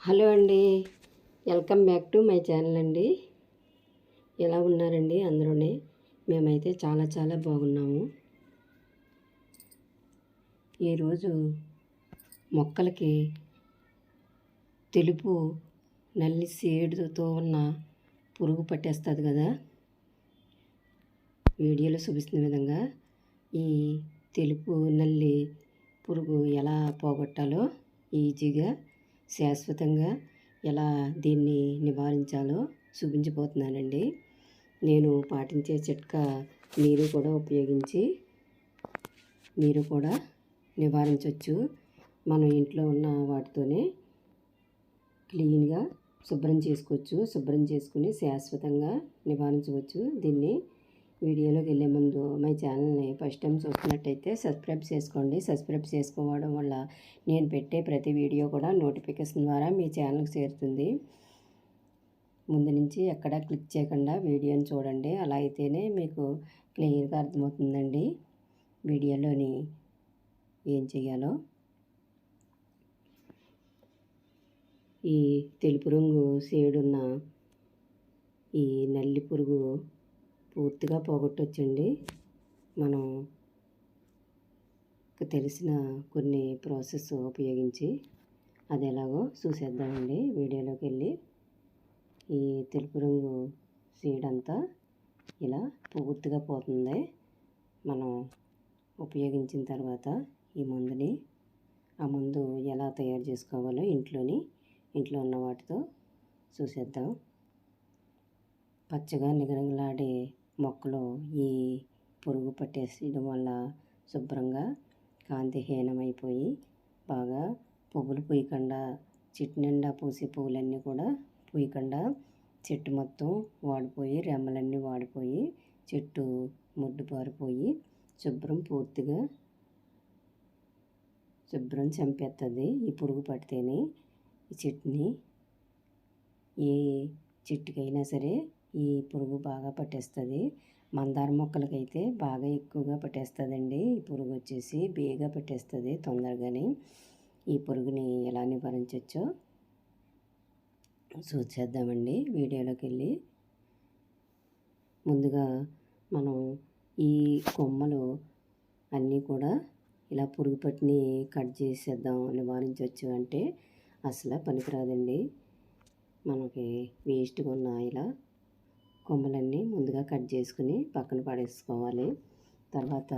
Hello అండి. Welcome back to my channel అండి. ఎలా ఉన్నారండి అందరూనే? మేమైతే చాలా చాలా బాగున్నాము. ఈరోజు మొక్కలకి తెలుపు నల్లి సేడుతో ఉన్న పురుగు పట్టేస్తుంది కదా. వీడియోలో చూపిస్తున్న విధంగా ఈ తెలుపు నల్లి పురుగు ఎలా పోగొట్టాలో ఈజీగా శాశ్వతంగా ఎలా దీన్ని నివారించాలో చూపించబోతున్నానండి. నేను పాటించే చిట్కా మీరు కూడా ఉపయోగించి మీరు కూడా నివారించవచ్చు మనం ఇంట్లో ఉన్న వాటితోనే క్లీన్గా శుభ్రం చేసుకోవచ్చు. శుభ్రం చేసుకుని శాశ్వతంగా నివారించవచ్చు. దీన్ని వీడియోలోకి వెళ్ళే ముందు మై ఛానల్ని ఫస్ట్ టైం చూస్తున్నట్టయితే సబ్స్క్రైబ్ చేసుకోండి. సబ్స్క్రైబ్ చేసుకోవడం వల్ల నేను పెట్టే ప్రతి వీడియో కూడా నోటిఫికేషన్ ద్వారా మీ ఛానల్కి చేరుతుంది. ముందు నుంచి ఎక్కడ క్లిక్ చేయకుండా వీడియోని చూడండి. అలా అయితేనే మీకు క్లియర్గా అర్థమవుతుందండి వీడియోలోని ఏం చేయాలో. ఈ తెలుపు రంగు సేడున్న ఈ నల్లి పురుగు పూర్తిగా పోగొట్టొచ్చండి. మనం తెలిసిన కొన్ని ప్రాసెస్ ఉపయోగించి అది ఎలాగో చూసేద్దామండి. వీడియోలోకి వెళ్ళి ఈ తెలుపు రంగు సీడ్ అంతా ఇలా పూర్తిగా పోతుంది. మనం ఉపయోగించిన తర్వాత ఈ మందుని ఆ మందు ఎలా తయారు చేసుకోవాలో ఇంట్లోని ఇంట్లో ఉన్న వాటితో చూసేద్దాం. పచ్చగా నిగరంగలాడే మొక్కలు ఈ పురుగు పట్టేయడం వల్ల శుభ్రంగా కాంతిహీనమైపోయి బాగా పువ్వులు పూయకుండా చెట్టు నిండా పూసే పువ్వులన్నీ కూడా పూయకుండా చెట్టు మొత్తం వాడిపోయి రెమ్మలన్నీ వాడిపోయి చెట్టు ముడ్డు పారిపోయి శుభ్రం పూర్తిగా శుభ్రం చంపేస్తుంది ఈ పురుగు పడితేనే ఈ చెట్టుని. ఏ చెట్టుకైనా సరే ఈ పురుగు బాగా పట్టేస్తుంది. మందార మొక్కలకైతే బాగా ఎక్కువగా పట్టేస్తుందండి. ఈ పురుగు వచ్చేసి బేగా పట్టేస్తుంది తొందరగానే. ఈ పురుగుని ఎలా నివారించవచ్చో చూసేద్దామండి వీడియోలోకి వెళ్ళి ముందుగా మనం ఈ కొమ్మలు అన్నీ కూడా ఇలా పురుగు పట్టిని కట్ చేసేద్దాం నివారించవచ్చు అంటే అసలు పనికిరాదండి. మనకి వేస్ట్గా ఉన్న ఇలా కొమ్మలన్నీ ముందుగా కట్ చేసుకుని పక్కన పడేసుకోవాలి. తర్వాత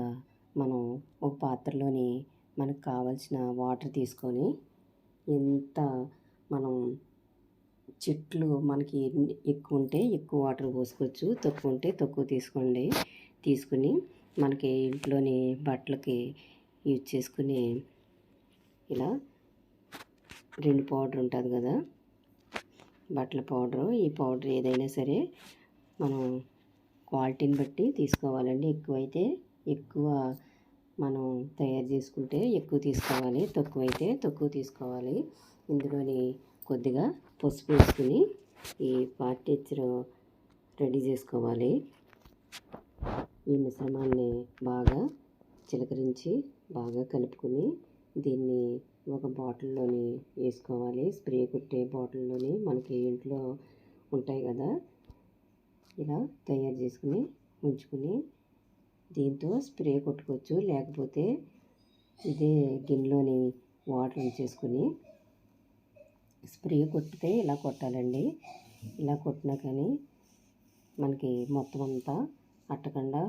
మనం ఒక పాత్రలోని మనకు కావాల్సిన వాటర్ తీసుకొని ఎంత మనం చెట్లు మనకి ఎక్కువ ఉంటే ఎక్కువ వాటర్ పోసుకోవచ్చు. తక్కువ ఉంటే తక్కువ తీసుకోండి. తీసుకుని మనకి ఇంట్లోని బట్టలకి యూజ్ చేసుకుని ఇలా రెండు పౌడర్ ఉంటుంది కదా బట్టల పౌడరు. ఈ పౌడర్ ఏదైనా సరే మనం క్వాలిటీని బట్టి తీసుకోవాలండి. ఎక్కువైతే ఎక్కువ మనం తయారు చేసుకుంటే ఎక్కువ తీసుకోవాలి. తక్కువైతే తక్కువ తీసుకోవాలి. ఇందులోని కొద్దిగా పసుపు వేసుకుని ఈ పార్టీచర్ రెడీ చేసుకోవాలి. ఈ మిశ్రమాన్ని బాగా చిలకరించి బాగా కలుపుకొని దీన్ని ఒక బాటిల్లోని వేసుకోవాలి. స్ప్రే కొట్టే బాటిల్లోని మనకి ఇంట్లో ఉంటాయి కదా ఇలా తయారు చేసుకుని ఉంచుకుని దీంతో స్ప్రే కొట్టుకోవచ్చు. లేకపోతే ఇదే గిన్నెలోని వాటర్ ఉంచేసుకుని స్ప్రే కొట్టితే ఇలా కొట్టాలండి. ఇలా కొట్టినా కానీ మనకి మొత్తం అంతా అట్టకుండా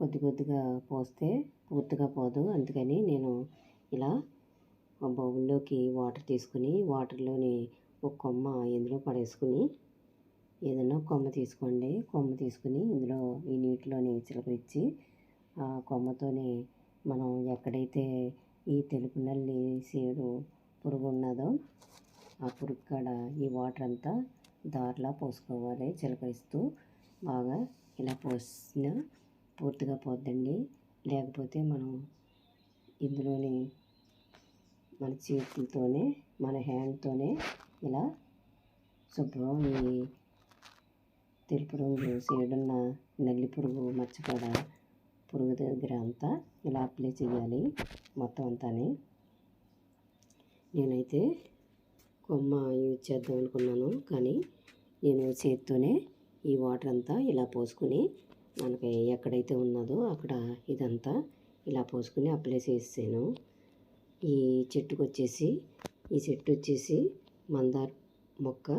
కొద్ది కొద్దిగా పోస్తే పూర్తిగా పోదు. అందుకని నేను ఇలా బౌల్లోకి వాటర్ తీసుకుని వాటర్లోని ఒక కొమ్మ ఇందులో పడేసుకుని ఏదైనా కొమ్మ తీసుకోండి. కొమ్మ తీసుకుని ఇందులో ఈ నీటిలోని చిలకరించి ఆ కొమ్మతోనే మనం ఎక్కడైతే ఈ తెలుపు నల్లి సీడు పురుగు ఉన్నదో ఆ పురుగు కాడ ఈ వాటర్ అంతా దారిలా పోసుకోవాలి. చిలకరిస్తూ బాగా ఇలా పోసిన పూర్తిగా పోద్దండి. లేకపోతే మనం ఇందులోని మన చేతులతోనే మన హ్యాండ్తోనే ఇలా శుభ్రం ఈ తెలుపు రంగు సేడున్న నల్లి పురుగు మచ్చకాడ పురుగు దగ్గర అంతా ఇలా అప్లై చేయాలి మొత్తం అంతాని. నేనైతే కొమ్మ యూజ్ చేద్దాం అనుకున్నాను కానీ నేను చేత్తోనే ఈ వాటర్ అంతా ఇలా పోసుకుని మనకి ఎక్కడైతే ఉన్నదో అక్కడ ఇదంతా ఇలా పోసుకుని అప్లై చేసాను ఈ చెట్టుకు వచ్చేసి ఈ చెట్టు వచ్చేసి మందార మొక్క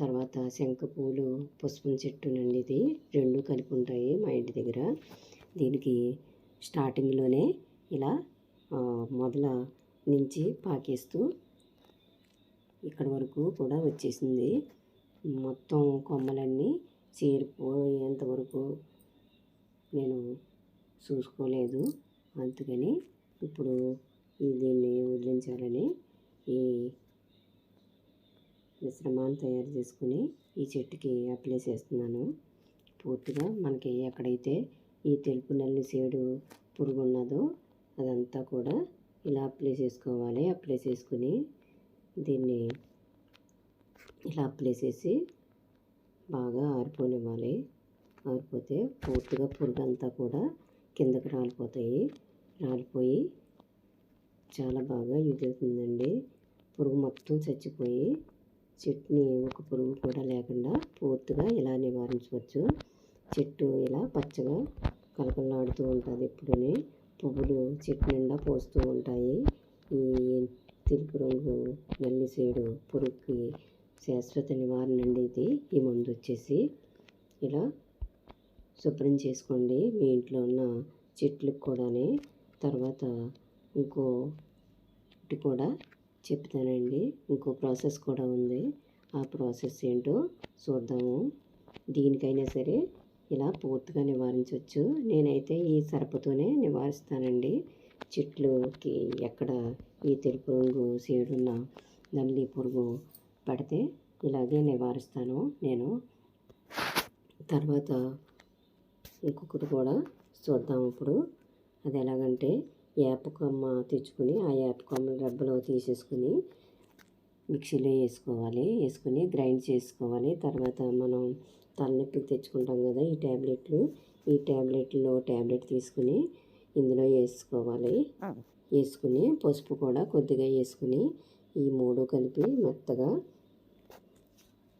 తర్వాత శంఖ పూలు పుష్పం చెట్టు నుండి ఇది రెండు కలిపి ఉంటాయి మా ఇంటి దగ్గర. దీనికి స్టార్టింగ్లోనే ఇలా మొదల నుంచి పాకేస్తూ ఇక్కడ వరకు కూడా వచ్చేసింది. మొత్తం కొమ్మలన్నీ చేరిపోయేంత వరకు నేను చూసుకోలేదు. అందుకని ఇప్పుడు దీన్ని వదిలించాలని ఈ మిశ్రమాన్ని తయారు చేసుకుని ఈ చెట్టుకి అప్లై చేస్తున్నాను. పూర్తిగా మనకి ఎక్కడైతే ఈ తెలుపు నల్లి సేడు పురుగు ఉన్నదో అదంతా కూడా ఇలా అప్లై చేసుకోవాలి. అప్లై చేసుకుని దీన్ని ఇలా అప్లై చేసి బాగా ఆరిపోనివ్వాలి. ఆరిపోతే పూర్తిగా పురుగు అంతా కూడా కిందకి రాలిపోతాయి. రాలిపోయి చాలా బాగా యూజ్ అవుతుందండి పురుగు మొత్తం చచ్చిపోయి చెట్టుని ఒక పురుగు కూడా లేకుండా పూర్తిగా ఇలా నివారించవచ్చు. చెట్టు ఇలా పచ్చగా కలకలాడుతూ ఉంటుంది ఎప్పుడూనే. పువ్వులు చెట్టు నిండా పోస్తూ ఉంటాయి. ఈ తెలుపు రంగు నల్లిసేడు పురుగుకి శాశ్వత నివారణ అండి ఇది. ఈ మందు వచ్చేసి ఇలా శుభ్రం చేసుకోండి. మీ ఇంట్లో ఉన్న చెట్లకు కూడానే తర్వాత ఇంకో కూడా చెప్తానండి. ఇంకో ప్రాసెస్ కూడా ఉంది. ఆ ప్రాసెస్ ఏంటో చూద్దాము. దీనికైనా సరే ఇలా పూర్తిగా నివారించవచ్చు నేనైతే ఈ సరపతోనే నివారిస్తానండి. చెట్లుకి ఎక్కడ ఈ తెలుపు రంగు సీడున్న నల్లి పురుగు పడితే ఇలాగే నివారిస్తాను నేను. తర్వాత ఇంకొకటి కూడా చూద్దాం ఇప్పుడు. అది ఎలాగంటే వేప కొమ్మ తెచ్చుకుని ఆ కొమ్మ రెబ్బలో తీసేసుకుని మిక్సీలో వేసుకోవాలి. వేసుకుని గ్రైండ్ చేసుకోవాలి. తర్వాత మనం తలనొప్పికి తెచ్చుకుంటాం కదా ఈ ట్యాబ్లెట్లు ఈ ట్యాబ్లెట్లో ట్యాబ్లెట్ తీసుకుని ఇందులో వేసుకోవాలి. వేసుకుని పసుపు కూడా కొద్దిగా వేసుకుని ఈ మూడు కలిపి మెత్తగా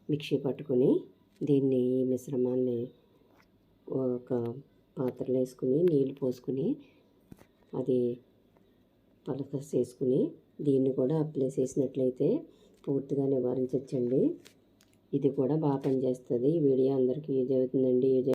మిక్సీ పట్టుకొని దీన్ని ఈ మిశ్రమాన్ని ఒక పాత్రలో వేసుకుని నీళ్ళు పోసుకుని అది పలక చేసుకుని దీన్ని కూడా అప్లై చేసినట్లయితే పూర్తిగా నివారించవచ్చండి ఇది కూడా బాగా పనిచేస్తుంది. ఈ వీడియో అందరికీ యూజ్ అవుతుందండి. యూజ్